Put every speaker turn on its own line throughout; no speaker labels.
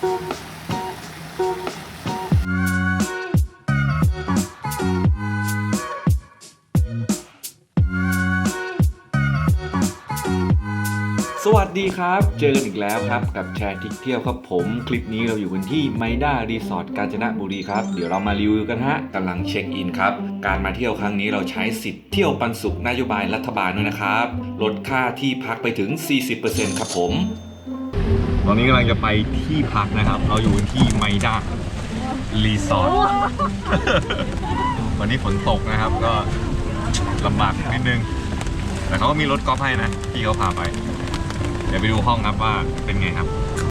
สวัสดีครับ เจอกันอีกแล้วครับ กับแชร์ทิกเที่ยวครับผม คลิปนี้เราอยู่กันที่ไมด้ารีสอร์ทกาญจนบุรีครับ เดี๋ยวเรามารีวิวกันฮะกำลังเช็คอินครับ การมาเที่ยวครั้งนี้เราใช้สิทธิ์เที่ยวปันสุขนโยบายรัฐบาลด้วยนะครับ ลดค่าที่พักไปถึง 40%ครับผม ตอนนี้กำลังจะไปที่พักนะครับ เราอยู่ที่ไมด้ารีสอร์ท วันนี้ฝนตกนะครับ ก็ลำบากนิดนึง แต่เขาก็มีรถกอล์ฟให้นะ พี่เขาพาไป เดี๋ยวไปดูห้องครับว่าเป็นไงครับ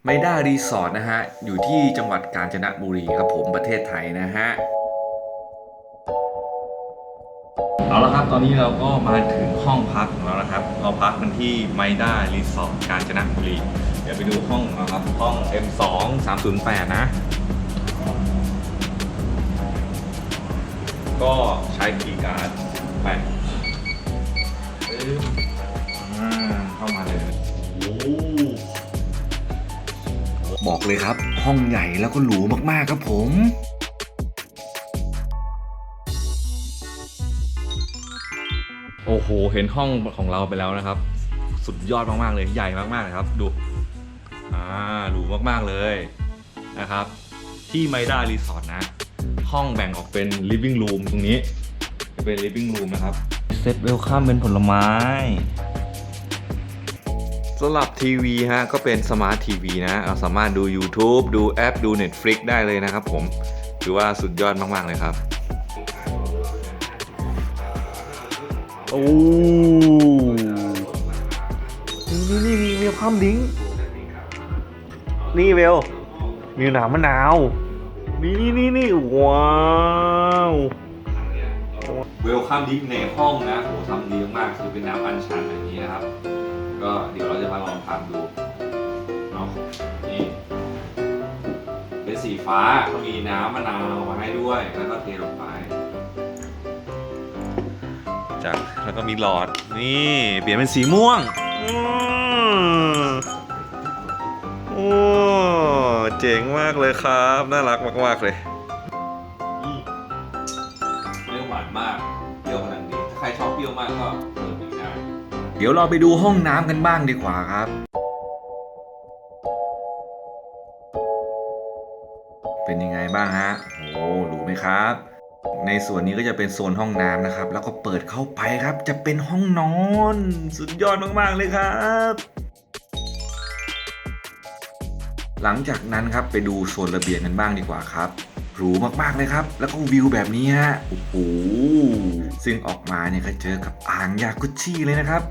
ไมด้ารีสอร์ทนะฮะ อยู่ที่จังหวัดกาญจนบุรีครับผมประเทศไทยนะฮะ เอาละครับ ตอนนี้เราก็มาถึงห้องพักของเราแล้วนะครับ เราพักกันที่ไมด้ารีสอร์ทกาญจนบุรีเดี๋ยวไปดูห้องนะครับ ห้อง M2 308 นะ ก็ใช้คีย์การ์ดไปปึ๊บอ่าเข้ามาเลยโอ้บอกเลยครับ ห้องใหญ่แล้วก็หรูมาก ๆ ครับผมโอ้โห เห็นห้องของเราไปแล้วนะครับ สุดยอดมาก ๆ เลย ใหญ่มาก ๆ เลยครับ ดูอ่า หรูมากๆเลยนะครับ ที่ไมด้ารีสอร์ทนะ ห้องแบ่งออกเป็น living room ตรงนี้ จะเป็น living room นะครับ เซตเวลคัมเป็นผลไม้สำหรับทีวีฮะก็เป็นสมาร์ททีวีนะเราสามารถดู YouTube ดูแอปดู Netflix ได้เลยนะครับผมถือว่าสุดยอดมาก ๆ เลยครับ โอ้นี่นี่นี่มีเวลคัมดิ้ง นี่เวลมีหนามมะนาว นี่นี่นี่นี่ว้าวเวลคัมดิ้งในห้องนะโหทำดีมากคือเป็นน้ำอัญชันแบบนี้นะครับ ก็เดี๋ยวเราจะมาลองทำดูเนาะนี่เป็นสีฟ้าเขามีน้ำมะนาวมาให้ด้วยแล้วก็เทลงไปจากแล้วก็มีหลอดนี่เปลี่ยนเป็นสีม่วงอืมโอ้ เจ๋งมากเลยครับ น่ารักมากๆเลยไม่หวานมากเปรี้ยวกำลังดีถ้าใครชอบเปรี้ยวมากก็เพิ่มอีกได้เดี๋ยวเราไปดูห้องน้ำกันบ้างดีกว่าครับ เป็นยังไงบ้างฮะ โอ้รู้ไหมครับ ในส่วนนี้ก็จะเป็นโซนห้องน้ำนะครับ แล้วก็เปิดเข้าไปครับ จะเป็นห้องนอน สุดยอดมากๆเลยครับ หลังจากนั้นครับไปดูโซนระเบียงกันบ้างดีกว่าครับหรูมากๆเลยครับ แล้วก็วิวแบบนี้ฮะโอ้โหซึ่งออกมาเนี่ยก็เจอกับอ่างยากุชิเลยนะครับ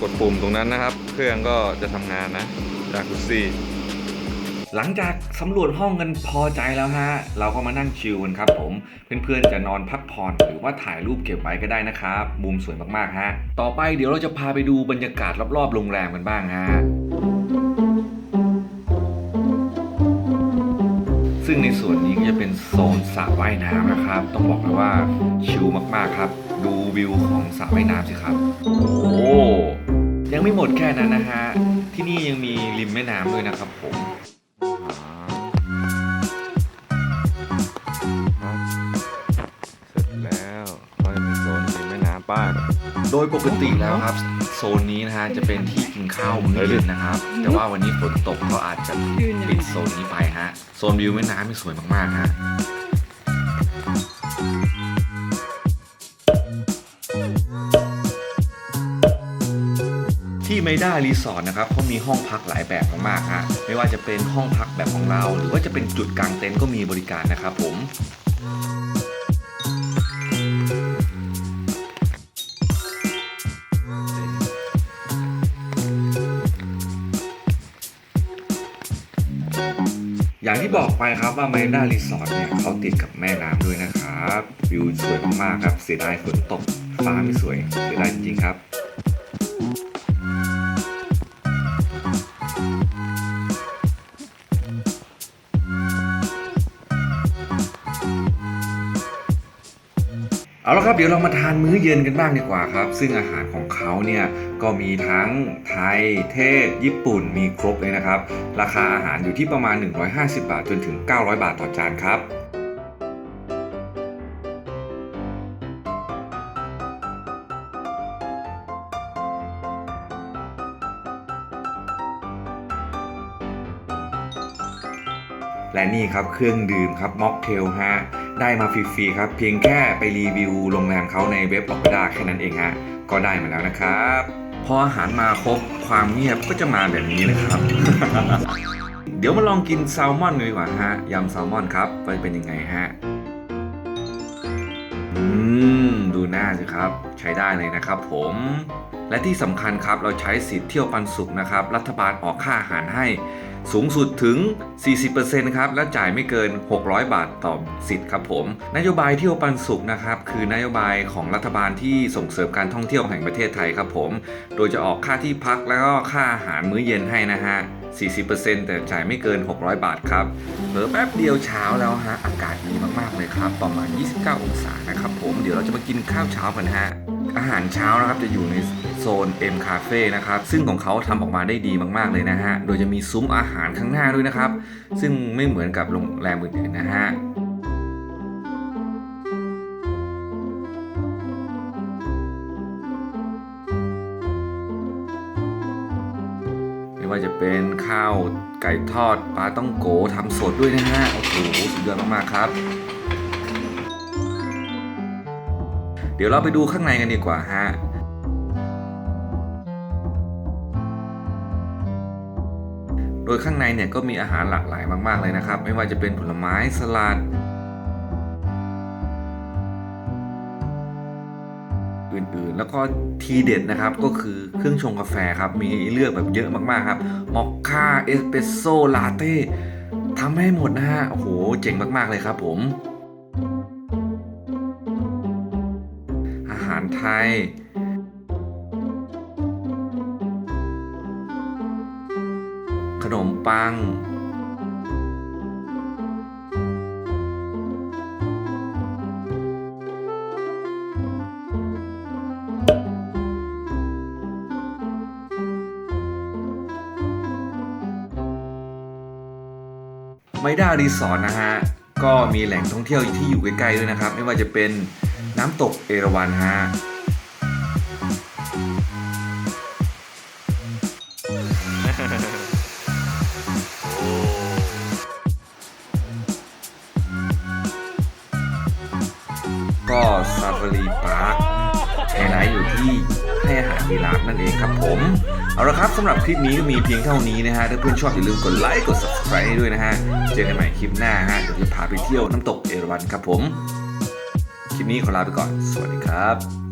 กดปุ่มตรงนั้นนะครับ เครื่องก็จะทำงานนะยากุชิหลังจากสำรวจห้องกันพอใจแล้วฮะ เราก็มานั่งชิลกันครับผมเพื่อนๆจะนอนพักผ่อนหรือว่าถ่ายรูปเก็บไว้ก็ได้นะครับมุมสวยมากๆฮะ ต่อไปเดี๋ยวเราจะพาไปดูบรรยากาศรอบๆโรงแรมกันบ้างฮะ ซึ่งในส่วนนี้ก็จะเป็นโซนสระว่ายน้ำนะครับ ต้องบอกเลยว่าชิลมากๆครับ ดูวิวของสระว่ายน้ำสิครับ โอ้โหยังไม่หมดแค่นั้นนะฮะ ที่นี่ยังมีริมแม่น้ำด้วยนะครับผมอ่าเสร็จแล้วก็จะเป็นโซนริมแม่น้ำป้าโดยปกติแล้วครับ โซนนี้นะฮะจะเป็นที่กินข้าวมื้อเย็นนะครับ แต่ว่าวันนี้ฝนตกก็อาจจะปิดโซนนี้ไปฮะ โซนวิวแม่น้ำนี่สวยมากๆฮะที่ไมด้ารีสอร์ทนะครับเขามีห้องพักหลายแบบมากๆฮะไม่ว่าจะเป็นห้องพักแบบของเรา หรือว่าจะเป็นจุดกางเต็นท์ก็มีบริการนะครับผม อย่างที่บอกไปครับว่าไมด้ารีสอร์ทเนี่ยเขาติดกับแม่น้ำด้วยนะครับ วิวสวยมากๆครับ เสียดายฝนตกฟ้าไม่สวยเสียดายจริงๆครับ เอาละครับเดี๋ยวเรามาทานมื้อเย็นกันบ้างดีกว่าครับ ซึ่งอาหารของเขาเนี่ยก็มีทั้งไทยเทศ ญี่ปุ่นมีครบเลยนะครับ ราคาอาหารอยู่ที่ประมาณ 150 บาทจนถึง 900 บาทต่อจานครับและนี่ครับเครื่องดื่มครับม็อกเทลฮะ ได้มาฟรีๆครับ เพียงแค่ไปรีวิวโรงแรมเขาในเว็บออ p ป r a แค่นั้นเองฮะก็ได้มาแล้วนะครับพออาหารมาครบความเงียบก็จะมาแบบนี้เลยครับ เดี๋ยวมาลองกินแซลมอนกันดีกว่าฮะยำแซลมอนครับว่าจะเป็นยังไงฮะอืมดูหน้าสิครับ ใช้ได้เลยนะครับผมและที่สำคัญครับเราใช้สิทธิ์เที่ยวปันสุขนะครับ รัฐบาลออกค่าอาหารให้ สูงสุดถึง 40%ครับ และจ่ายไม่เกิน 600 บาทต่อสิทธิ์ครับผม นโยบายเที่ยวปันสุขนะครับ คือนโยบายของรัฐบาลที่ส่งเสริมการท่องเที่ยวแห่งประเทศไทยครับผม โดยจะออกค่าที่พักแล้วก็ค่าอาหารมื้อเย็นให้นะฮะ40%แต่จ่ายไม่เกิน 600 บาทครับเผลอแป๊บเดียวเช้าแล้วฮะ อากาศดีมาก ๆ เลยครับ ประมาณ 29 องศานะครับผม เดี๋ยวเราจะมากินข้าวเช้ากันฮะ อาหารเช้านะครับจะอยู่ในโซน M Cafe นะครับ ซึ่งของเขาทำออกมาได้ดีมากๆเลยนะฮะ โดยจะมีซุ้มอาหารข้างหน้าด้วยนะครับ ซึ่งไม่เหมือนกับโรงแรมอื่นๆนะฮะไม่ว่าจะเป็นข้าวไก่ทอดปลาต้องโกทำสดด้วยนะฮะ โอ้โหสุดยอดมาก ๆ ครับ เดี๋ยวเราไปดูข้างในกันดีกว่าฮะโดยข้างในเนี่ยก็มีอาหารหลากหลายมากๆเลยนะครับ ไม่ว่าจะเป็นผลไม้สลัด อื่นๆ แล้วก็ทีเด็ดนะครับก็คือเครื่องชงกาแฟครับ มีให้เลือกแบบเยอะมากๆครับมอคค่าเอสเปรสโซ่ลาเต้ทำให้หมดนะฮะโอ้โหเจ๋งมากๆเลยครับผม ไทยขนมปัง ไมด้ารีสอร์ทนะฮะก็มีแหล่งท่องเที่ยวที่อยู่ใกล้ๆด้วยนะครับ ไม่ว่าจะเป็นน้ำตกเอราวัณฮะ วารีพาร์คไฮไลท์อยู่ที่ให้อาหารยีราฟนั่นเองครับผม เอาละครับสำหรับคลิปนี้ก็มีเพียงเท่านี้นะฮะ ถ้าเพื่อนชอบอย่าลืมกดไลค์ กด subscribe ให้ด้วยนะฮะ เจอกันใหม่คลิปหน้าฮะ เดี๋ยวจะพาไปเที่ยวน้ำตกเอราวัณครับผม คลิปนี้ขอลาไปก่อน สวัสดีครับ